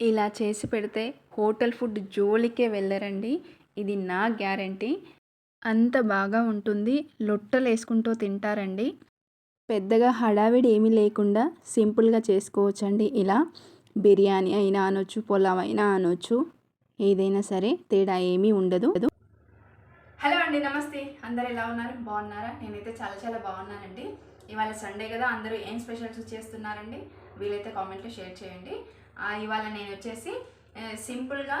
ఇలా చేసి పెడితే హోటల్ ఫుడ్ జోలికే వెళ్ళరండి. ఇది నా గ్యారంటీ. అంత బాగా ఉంటుంది. లొట్టలు వేసుకుంటూ తింటారండి. పెద్దగా హడావిడి ఏమీ లేకుండా సింపుల్గా చేసుకోవచ్చండి ఇలా. బిర్యానీ అయినా అనొచ్చు పులావ్ అయినా అనొచ్చు. ఏదైనా సరే తేడా ఏమీ ఉండదు. హలో అండి నమస్తే. అందరు ఎలా ఉన్నారు? బాగున్నారా? నేనైతే చాలా చాలా బాగున్నానండి. ఇవాళ సండే కదా అందరూ ఏం స్పెషల్స్ చేస్తున్నారండి? వీలైతే కామెంట్లో షేర్ చేయండి. ఇవాళ నేను వచ్చేసి సింపుల్గా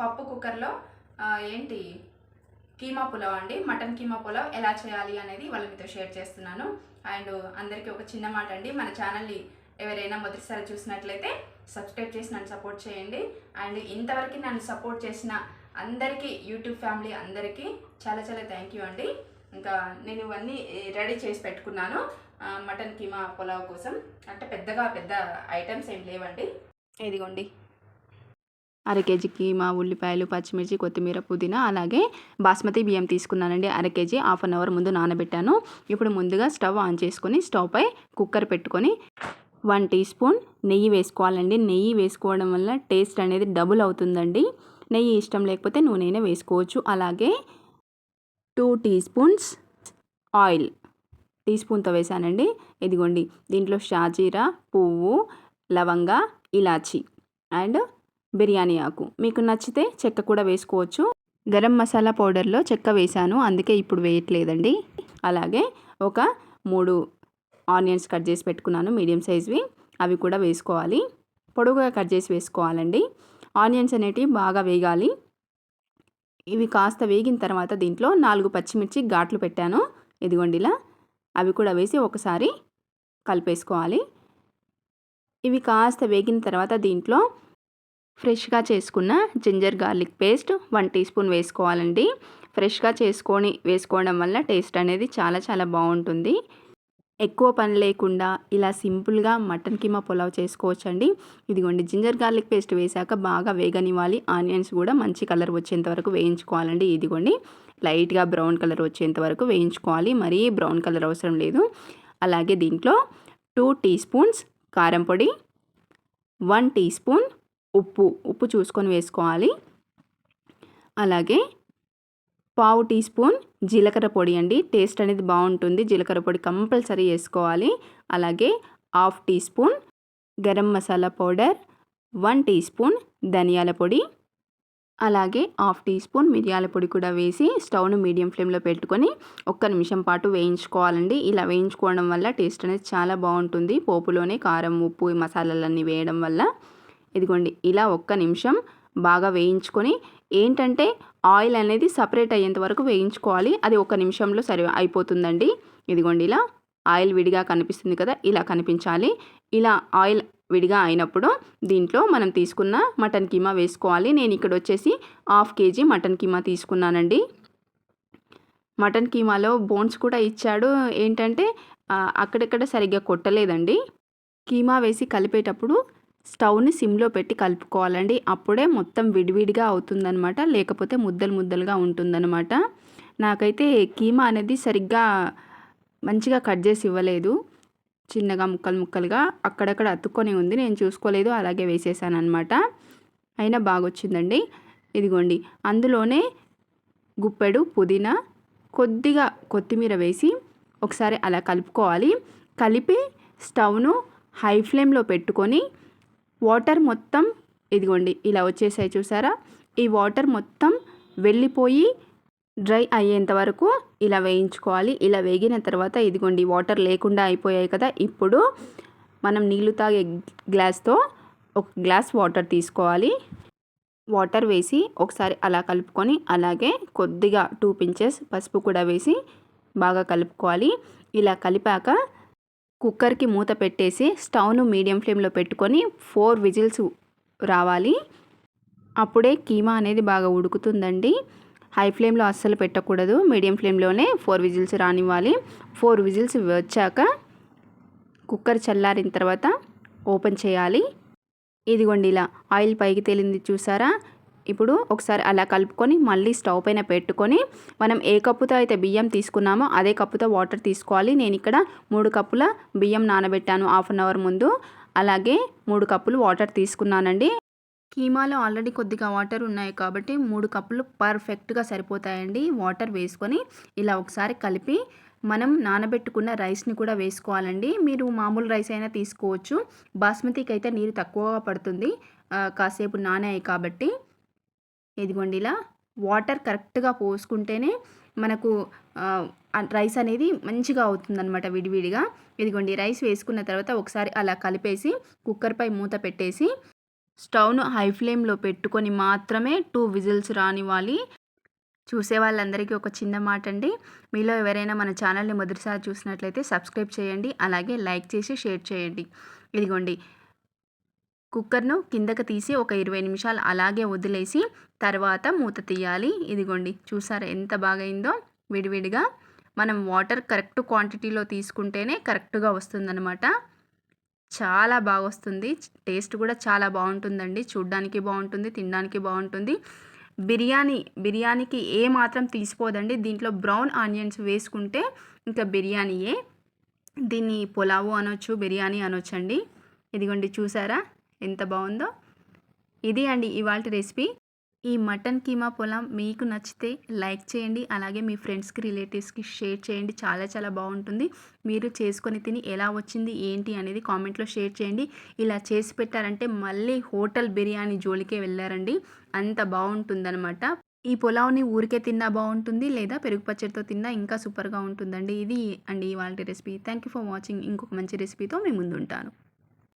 పప్పు కుక్కర్లో ఏంటి కీమా పులావ్ అండి మటన్ కీమా పులావ్ ఎలా చేయాలి అనేది వాళ్ళ మీతో షేర్ చేస్తున్నాను. అండ్ అందరికీ ఒక చిన్న మాట అండి మన ఛానల్ని ఎవరైనా మొదటిసారి చూసినట్లయితే సబ్స్క్రైబ్ చేసి నన్ను సపోర్ట్ చేయండి. అండ్ ఇంతవరకు నన్ను సపోర్ట్ చేసిన అందరికీ యూట్యూబ్ ఫ్యామిలీ అందరికీ చాలా చాలా థ్యాంక్ యూ అండి. ఇంకా నేను ఇవన్నీ రెడీ చేసి పెట్టుకున్నాను. మటన్ కీమా పులావ్ కోసం. అంటే పెద్దగా పెద్ద ఐటమ్స్ ఏం లేవండి. ఇదిగోండి. అర కేజీ కీమా ఉల్లిపాయలు పచ్చిమిర్చి కొత్తిమీర పుదీనా అలాగే బాస్మతి బియ్యం తీసుకున్నానండి. అర కేజీ హాఫ్ అన్ అవర్ ముందు నానబెట్టాను. ఇప్పుడు ముందుగా స్టవ్ ఆన్ చేసుకొని స్టవ్పై కుక్కర్ పెట్టుకొని వన్ టీ స్పూన్ నెయ్యి వేసుకోవాలండి. నెయ్యి వేసుకోవడం వల్ల టేస్ట్ అనేది డబుల్ అవుతుందండి. నెయ్యి ఇష్టం లేకపోతే నూనెనే వేసుకోవచ్చు. అలాగే టూ టీ స్పూన్స్ ఆయిల్. టీ స్పూన్తో వేసానండి. ఇదిగోండి. దీంట్లో షాజీరా పువ్వు లవంగ ఇలాచి అండ్ బిర్యానీ ఆకు. మీకు నచ్చితే చెక్క కూడా వేసుకోవచ్చు. గరం మసాలా పౌడర్లో చెక్క వేశాను అందుకే ఇప్పుడు వేయట్లేదండి. అలాగే ఒక మూడు ఆనియన్స్ కట్ చేసి పెట్టుకున్నాను. మీడియం సైజ్వి. అవి కూడా వేసుకోవాలి. పొడుగుగా కట్ చేసి వేసుకోవాలండి. ఆనియన్స్ అనేటివి బాగా వేగాలి. ఇవి కాస్త వేగిన తర్వాత దీంట్లో నాలుగు పచ్చిమిర్చి ఘాట్లు పెట్టాను. ఇదిగోండి ఇలా అవి కూడా వేసి ఒకసారి కలిపేసుకోవాలి. ఇవి కాస్త వేగిన తర్వాత దీంట్లో ఫ్రెష్గా చేసుకున్న ginger garlic paste one teaspoon వేసుకోవాలండి. ఫ్రెష్గా చేసుకొని వేసుకోవడం వల్ల టేస్ట్ అనేది చాలా చాలా బాగుంటుంది. ఎక్కువ పని లేకుండా ఇలా సింపుల్గా మటన్ కీమా పులావ్ చేసుకోవచ్చండి. ఇదిగోండి జింజర్ గార్లిక్ పేస్ట్ వేసాక బాగా వేగనివ్వాలి. ఆనియన్స్ కూడా మంచి కలర్ వచ్చేంత వరకు వేయించుకోవాలండి. ఇదిగోండి లైట్గా బ్రౌన్ కలర్ వచ్చేంత వరకు వేయించుకోవాలి. మరీ బ్రౌన్ కలర్ అవసరం లేదు. అలాగే దీంట్లో టూ టీ స్పూన్స్ కారం పొడి వన్ టీ స్పూన్ ఉప్పు ఉప్పు చూసుకొని వేసుకోవాలి. అలాగే పావు టీ స్పూన్ జీలకర్ర పొడి అండి. టేస్ట్ అనేది బాగుంటుంది. జీలకర్ర పొడి కంపల్సరీ వేసుకోవాలి. అలాగే half teaspoon garam masala powder one teaspoon ధనియాల పొడి అలాగే హాఫ్ టీ స్పూన్ మిరియాల పొడి కూడా వేసి స్టవ్ను మీడియం ఫ్లేమ్లో పెట్టుకొని ఒక్క నిమిషం పాటు వేయించుకోవాలండి. ఇలా వేయించుకోవడం వల్ల టేస్ట్ అనేది చాలా బాగుంటుంది. పోపులోనే కారం ఉప్పు మసాలాలన్నీ వేయడం వల్ల. ఇదిగోండి ఇలా ఒక్క నిమిషం బాగా వేయించుకొని ఏంటంటే ఆయిల్ అనేది సపరేట్ అయ్యేంత వరకు వేయించుకోవాలి. అది ఒక నిమిషంలో సరి అయిపోతుందండి. ఇదిగోండి ఇలా ఆయిల్ విడిగా కనిపిస్తుంది కదా ఇలా కనిపించాలి. ఇలా ఆయిల్ విడిగా అయినప్పుడు దీంట్లో మనం తీసుకున్న మటన్ కీమా వేసుకోవాలి. నేను ఇక్కడ వచ్చేసి హాఫ్ కేజీ మటన్ కీమా తీసుకున్నానండి. మటన్ కీమాలో బోన్స్ కూడా ఇచ్చాడు. ఏంటంటే అక్కడక్కడ సరిగ్గా కొట్టలేదండి. కీమా వేసి కలిపేటప్పుడు స్టవ్ని సిమ్లో పెట్టి కలుపుకోవాలండి. అప్పుడే మొత్తం విడివిడిగా అవుతుందనమాట లేకపోతే ముద్దలు ముద్దలుగా ఉంటుందన్నమాట. నాకైతే కీమా అనేది సరిగ్గా మంచిగా కట్ చేసి ఇవ్వలేదు. చిన్నగా ముక్కలు ముక్కలుగా అక్కడక్కడ అతుక్కొని ఉంది. నేను చూసుకోలేదు. అలాగే వేసేసాను అనమాట అయినా బాగొచ్చిందండి. ఇదిగోండి. అందులోనే గుప్పెడు పుదీనా కొద్దిగా కొత్తిమీర వేసి ఒకసారి అలా కలుపుకోవాలి. కలిపి స్టవ్ను హై ఫ్లేమ్లో పెట్టుకొని వాటర్ మొత్తం ఇదిగోండి ఇలా వచ్చేసాయి చూసారా? ఈ వాటర్ మొత్తం వెళ్ళిపోయి డ్రై అయ్యేంత వరకు ఇలా వేయించుకోవాలి. ఇలా వేగిన తర్వాత ఇదిగోండి వాటర్ లేకుండా అయిపోయాయి కదా. ఇప్పుడు మనం నీళ్ళు తాగే గ్లాస్తో ఒక గ్లాస్ వాటర్ తీసుకోవాలి. వాటర్ వేసి ఒకసారి అలా కలుపుకొని అలాగే కొద్దిగా టూ పించెస్ పసుపు కూడా వేసి బాగా కలుపుకోవాలి. ఇలా కలిపాక కుక్కర్కి మూత పెట్టేసి స్టవ్ను మీడియం ఫ్లేమ్లో పెట్టుకొని ఫోర్ విజిల్స్ రావాలి. అప్పుడే కీమా అనేది బాగా ఉడుకుతుందండి. హై ఫ్లేమ్లో అస్సలు పెట్టకూడదు. మీడియం ఫ్లేమ్లోనే ఫోర్ విజిల్స్ రానివ్వాలి. ఫోర్ విజిల్స్ వచ్చాక కుక్కర్ చల్లారిన తర్వాత ఓపెన్ చేయాలి. ఇదిగోండి ఇలా ఆయిల్ పైకి తేలింది చూసారా? ఇప్పుడు ఒకసారి అలా కలుపుకొని మళ్ళీ స్టవ్ పైన పెట్టుకొని మనం ఏ కప్పుతో అయితే బియ్యం తీసుకున్నామో అదే కప్పుతో వాటర్ తీసుకోవాలి. నేను ఇక్కడ మూడు కప్పుల బియ్యం నానబెట్టాను హాఫ్ అన్ అవర్ ముందు. అలాగే మూడు కప్పులు వాటర్ తీసుకున్నానండి. కీమాలో ఆల్రెడీ కొద్దిగా వాటర్ ఉన్నాయి కాబట్టి మూడు కప్పులు పర్ఫెక్ట్గా సరిపోతాయండి. వాటర్ వేసుకొని ఇలా ఒకసారి కలిపి మనం నానబెట్టుకున్న రైస్ని కూడా వేసుకోవాలండి. మీరు మామూలు రైస్ అయినా తీసుకోవచ్చు. బాస్మతికి అయితే నీరు తక్కువగా పడుతుంది. కాసేపు నానాయి కాబట్టి. ఇదిగోండి ఇలా వాటర్ కరెక్ట్గా పోసుకుంటేనే మనకు రైస్ అనేది మంచిగా అవుతుందన్నమాట విడివిడిగా. ఇదిగోండి రైస్ వేసుకున్న తర్వాత ఒకసారి అలా కలిపేసి కుక్కర్పై మూత పెట్టేసి స్టవ్ను హై ఫ్లేమ్లో పెట్టుకొని మాత్రమే టూ విజిల్స్ రానివ్వాలి. చూసే వాళ్ళందరికీ ఒక చిన్న మాట అండి మీలో ఎవరైనా మన ఛానల్ని మొదటిసారి చూసినట్లయితే సబ్స్క్రైబ్ చేయండి. అలాగే లైక్ చేసి షేర్ చేయండి. ఇదిగోండి కుక్కర్ను కిందకి తీసి ఒక ఇరవై నిమిషాలు అలాగే వదిలేసి తర్వాత మూత తీయాలి. ఇదిగోండి చూసారా ఎంత బాగా అయిందో విడివిడిగా మనం వాటర్ కరెక్ట్ క్వాంటిటీలో తీసుకుంటేనే కరెక్ట్గా వస్తుందన్నమాట. చాలా బాగా వస్తుంది టేస్ట్ కూడా చాలా బాగుంటుందండి. చూడ్డానికి బాగుంటుంది తినడానికి బాగుంటుంది. బిర్యానీ బిర్యానీకి ఏ మాత్రం తీసిపోదండి. దీంట్లో బ్రౌన్ ఆనియన్స్ వేసుకుంటే ఇంకా బిర్యానీయే. దీన్ని పులావు అనొచ్చు బిర్యానీ అనొచ్చు అండి ఇదిగోండి చూసారా? ఎంత బాగుందో. ఇది అండి ఇవాళ రెసిపీ. ఈ మటన్ కీమా పొలం మీకు నచ్చితే లైక్ చేయండి అలాగే మీ ఫ్రెండ్స్కి రిలేటివ్స్కి షేర్ చేయండి. చాలా చాలా బాగుంటుంది. మీరు చేసుకొని తిని ఎలా వచ్చింది ఏంటి అనేది కామెంట్లో షేర్ చేయండి. ఇలా చేసి పెట్టారంటే మళ్ళీ హోటల్ బిర్యానీ జోలికే వెళ్ళారండి. అంత బాగుంటుందన్నమాట. ఈ పులావ్ని ఊరికే తిన్నా బాగుంటుంది లేదా పెరుగు పచ్చడితో తిన్నా ఇంకా సూపర్గా ఉంటుందండి. ఇది అండి ఇవాళ recipe. Thank you for watching. ఇంకొక మంచి రెసిపీతో మీ ముందుంటాను.